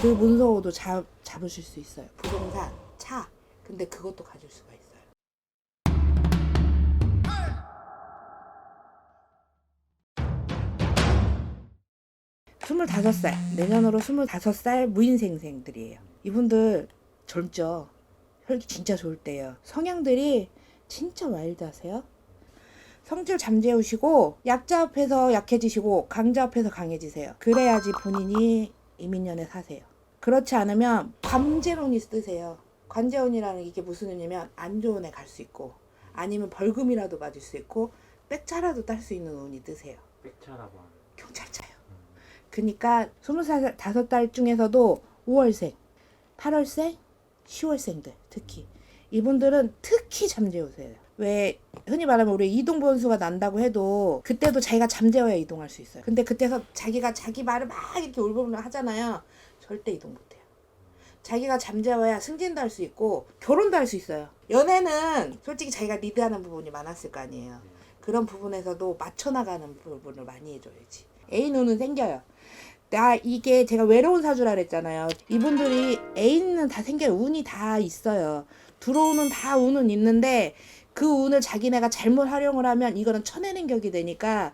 그 문서호도 잡, 잡으실 수 있어요. 부동산, 차. 근데 그것도 가질 수가 있어요. 스물다섯 살 내년으로 스물다섯 살 무인생생들이에요. 이분들 젊죠. 혈기 진짜 좋을 때예요. 성향들이 진짜 와일드하세요. 성질 잠재우시고 약자 앞에서 약해지시고 강자 앞에서 강해지세요. 그래야지 본인이 이민년에 사세요. 그렇지 않으면 관제론이 쓰세요. 관제론이라는 이게 무슨 의미냐면 안 좋은 애 갈 수 있고 아니면 벌금이라도 맞을 수 있고 백차라도 딸 수 있는 운이 뜨세요. 백차라고 하는. 경찰차요. 그러니까 25달 중에서도 5월생, 8월생, 10월생들 특히 이분들은 특히 잠재우세요. 왜 흔히 말하면 우리 이동 변수가 난다고 해도 그때도 자기가 잠재워야 이동할 수 있어요. 근데 그때서 자기가 자기 말을 막 이렇게 울분을 하잖아요. 절대 이동 못해요. 자기가 잠재워야 승진도 할 수 있고 결혼도 할 수 있어요. 연애는 솔직히 자기가 리드하는 부분이 많았을 거 아니에요. 그런 부분에서도 맞춰나가는 부분을 많이 해줘야지. 애인 운은 생겨요. 나 이게 제가 외로운 사주라 그랬잖아요. 이분들이 애인은 다 생겨요. 운이 다 있어요. 들어오는 다 운은 있는데 그 운을 자기네가 잘못 활용을 하면 이거는 쳐내는 격이 되니까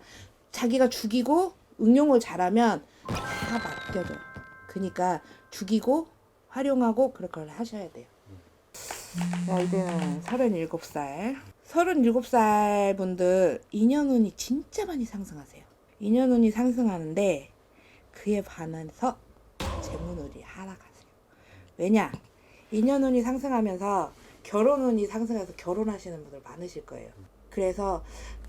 자기가 죽이고 응용을 잘하면 다 맡겨져요. 그러니까 죽이고 활용하고 그럴 걸 하셔야 돼요. 자, 이제는 37살. 37살 분들 인연운이 진짜 많이 상승하세요. 인연운이 상승하는데 그에 반해서 재물운이 하락하세요. 왜냐? 인연운이 상승하면서 결혼운이 상승해서 결혼하시는 분들 많으실 거예요. 그래서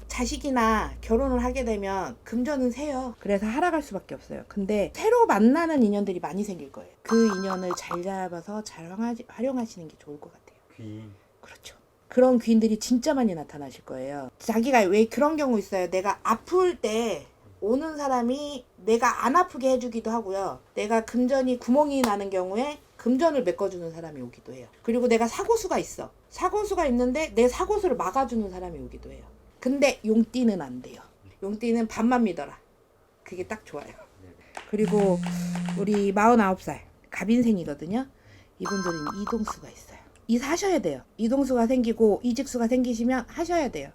자식이나 결혼을 하게 되면 금전은 세요. 그래서 하락할 수밖에 없어요. 근데 새로 만나는 인연들이 많이 생길 거예요. 그 인연을 잘 잡아서 잘 활용하시- 활용하시는 게 좋을 것 같아요. 귀인. 그렇죠. 그런 귀인들이 진짜 많이 나타나실 거예요. 자기가 왜 그런 경우 있어요. 내가 아플 때 오는 사람이 내가 안 아프게 해주기도 하고요. 내가 금전이 구멍이 나는 경우에 금전을 메꿔주는 사람이 오기도 해요. 그리고 내가 사고수가 있어. 사고수가 있는데 내 사고수를 막아주는 사람이 오기도 해요. 근데 용띠는 안 돼요. 용띠는 반만 믿어라. 그게 딱 좋아요. 그리고 우리 49살 갑인생이거든요. 이분들은 이동수가 있어요. 이사하셔야 돼요. 이동수가 생기고 이직수가 생기시면 하셔야 돼요.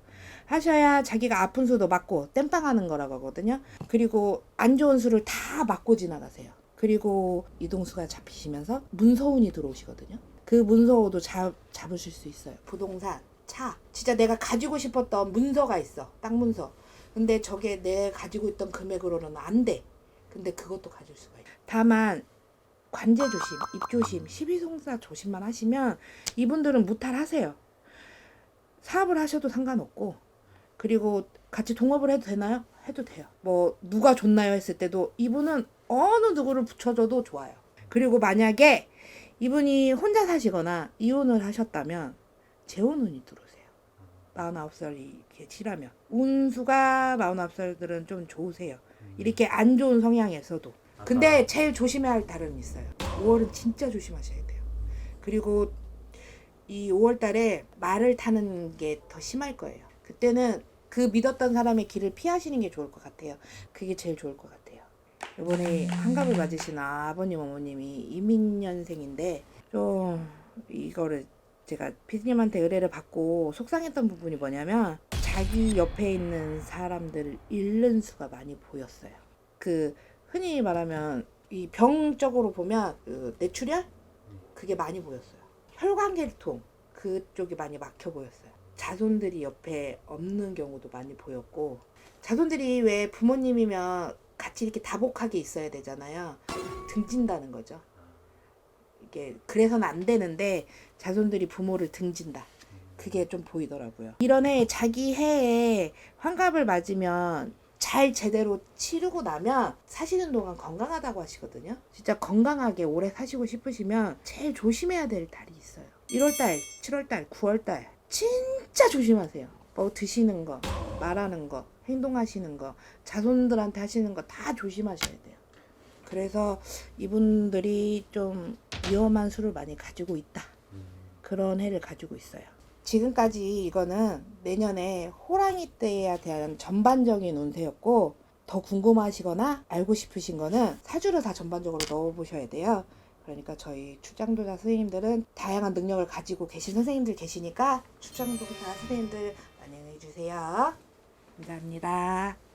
하셔야 자기가 아픈 수도 맞고 땜빵하는 거라고 하거든요. 그리고 안 좋은 수를 다 맞고 지나가세요. 그리고 이동수가 잡히시면서 문서운이 들어오시거든요. 그 문서호도 잡, 잡으실 수 있어요. 부동산, 차. 진짜 내가 가지고 싶었던 문서가 있어. 땅 문서. 근데 저게 내 가지고 있던 금액으로는 안 돼. 근데 그것도 가질 수가 있어요. 다만 관제 조심, 입 조심, 시비송사 조심만 하시면 이분들은 무탈하세요. 사업을 하셔도 상관없고 그리고 같이 동업을 해도 되나요? 해도 돼요. 뭐 누가 좋나요 했을 때도 이분은 어느 누구를 붙여줘도 좋아요. 그리고 만약에 이분이 혼자 사시거나 이혼을 하셨다면 재혼 운이 들어오세요. 49살이 이렇게 지나면 운수가 49살들은 좀 좋으세요. 이렇게 안 좋은 성향에서도 근데 제일 조심해야 할 달은 있어요. 5월은 진짜 조심하셔야 돼요. 그리고 이 5월 달에 말을 타는 게 더 심할 거예요. 그때는 그 믿었던 사람의 길을 피하시는 게 좋을 것 같아요. 그게 제일 좋을 것 같아요. 이번에 한갑을 맞으신 아버님 어머님이 이민년생인데 좀 이거를 제가 피디님한테 의뢰를 받고 속상했던 부분이 뭐냐면 자기 옆에 있는 사람들을 잃는 수가 많이 보였어요. 그 흔히 말하면 이 병적으로 보면 그 뇌출혈 그게 많이 보였어요. 혈관계통 그쪽이 많이 막혀 보였어요. 자손들이 옆에 없는 경우도 많이 보였고 자손들이 왜 부모님이면 같이 이렇게 다복하게 있어야 되잖아요. 등진다는 거죠. 이게 그래서는 안 되는데 자손들이 부모를 등진다. 그게 좀 보이더라고요. 이런 해 자기 해에 환갑을 맞으면 잘 제대로 치르고 나면 사시는 동안 건강하다고 하시거든요. 진짜 건강하게 오래 사시고 싶으시면 제일 조심해야 될 달이 있어요. 1월달, 7월달, 9월달 진짜 조심하세요. 뭐 드시는 거, 말하는 거, 행동하시는 거, 자손들한테 하시는 거 다 조심하셔야 돼요. 그래서 이분들이 좀 위험한 수를 많이 가지고 있다. 그런 해를 가지고 있어요. 지금까지 이거는 내년에 호랑이 때에 대한 전반적인 운세였고 더 궁금하시거나 알고 싶으신 거는 사주를 다 전반적으로 넣어보셔야 돼요. 그러니까 저희 출장도자 선생님들은 다양한 능력을 가지고 계신 선생님들 계시니까 출장도자 선생님들 만영해 주세요. 감사합니다.